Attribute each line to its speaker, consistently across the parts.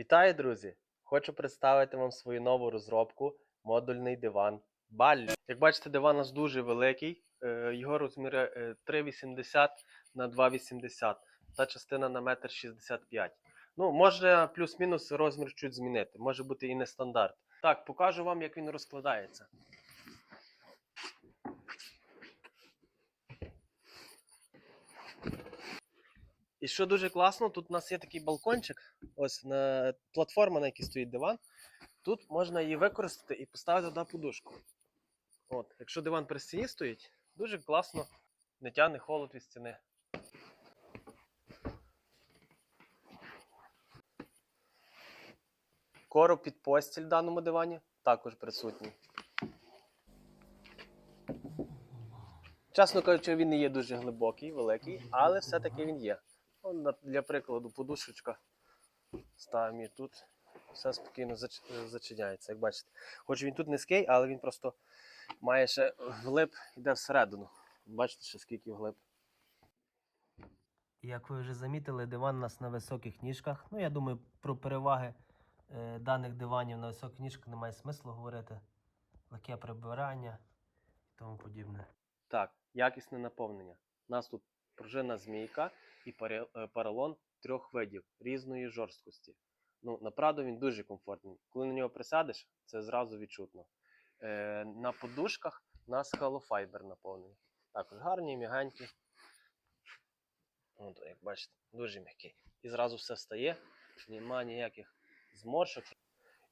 Speaker 1: Вітаю, друзі! Хочу представити вам свою нову розробку модульний диван Баллі. Як бачите, диван у нас дуже великий. е, Його розміри е, 3,80 на 2,80. Та частина на 1,65 м. Ну, може плюс-мінус розмір чуть змінити. Може бути і не стандарт. Так, покажу вам, як він розкладається. І що дуже класно, тут у нас є такий балкончик, ось на платформа, на якій стоїть диван. Тут можна її використати і поставити туди подушку. От, якщо диван при стіні стоїть, дуже класно не тягне холод від стіни. Короб під постіль в даному дивані також присутній. Чесно кажучи, він не є дуже глибокий, великий, але все-таки він є. Он, для прикладу, подушечка. Ставимо її тут. Все спокійно зач- зачиняється, як бачите. Хоч він тут низький, але він просто має ще вглиб, йде всередину. Бачите, ще скільки вглиб. Як ви вже замітили, диван у нас на високих ніжках. Ну, я думаю, про переваги е, даних диванів на високих ніжках немає смислу говорити. Легке прибирання і тому подібне. Так, якісне наповнення. У нас тут пружина змійка і е, поролон трьох видів різної жорсткості. Ну, на Прадо він дуже комфортний. Коли на нього присядеш, це зразу відчутно. Е, на подушках у нас холофайбер наповнений. Також гарні, м'ягенькі. От, як бачите, дуже м'який. І зразу все встає, немає ніяких зморшок.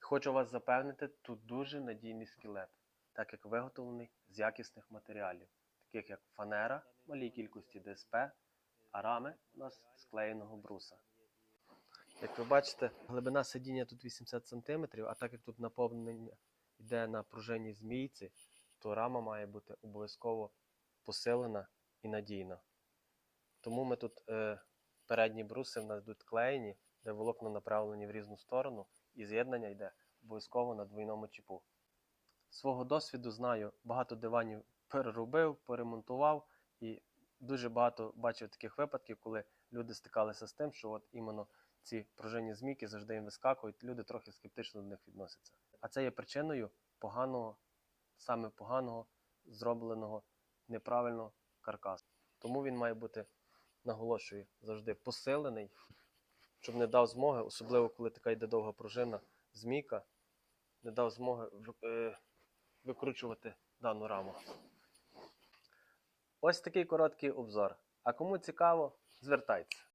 Speaker 1: Хочу вас запевнити, тут дуже надійний скелет, так як виготовлений з якісних матеріалів, таких як фанера, малій кількості ДСП, рами у нас склеєного бруса. Як ви бачите, глибина сидіння тут 80 см, а так як тут наповнення йде на пружинній змійці, то рама має бути обов'язково посилена і надійна. Тому ми тут е, передні бруси в нас йдуть клеєні, де волокна направлені в різну сторону, і з'єднання йде обов'язково на двойному чіпу. З Свого досвіду знаю, багато диванів переробив, поремонтував і дуже багато бачив таких випадків, коли люди стикалися з тим, що от іменно ці пружинні змійки завжди їм вискакують, люди трохи скептично до них відносяться. А це є причиною поганого, саме поганого, зробленого неправильного каркасу. Тому він має бути, наголошую, завжди посилений, щоб не дав змоги, особливо коли така йде довга пружина, змійка, не дав змоги е, викручувати дану раму. Ось такий короткий обзор. А кому цікаво, звертайтеся.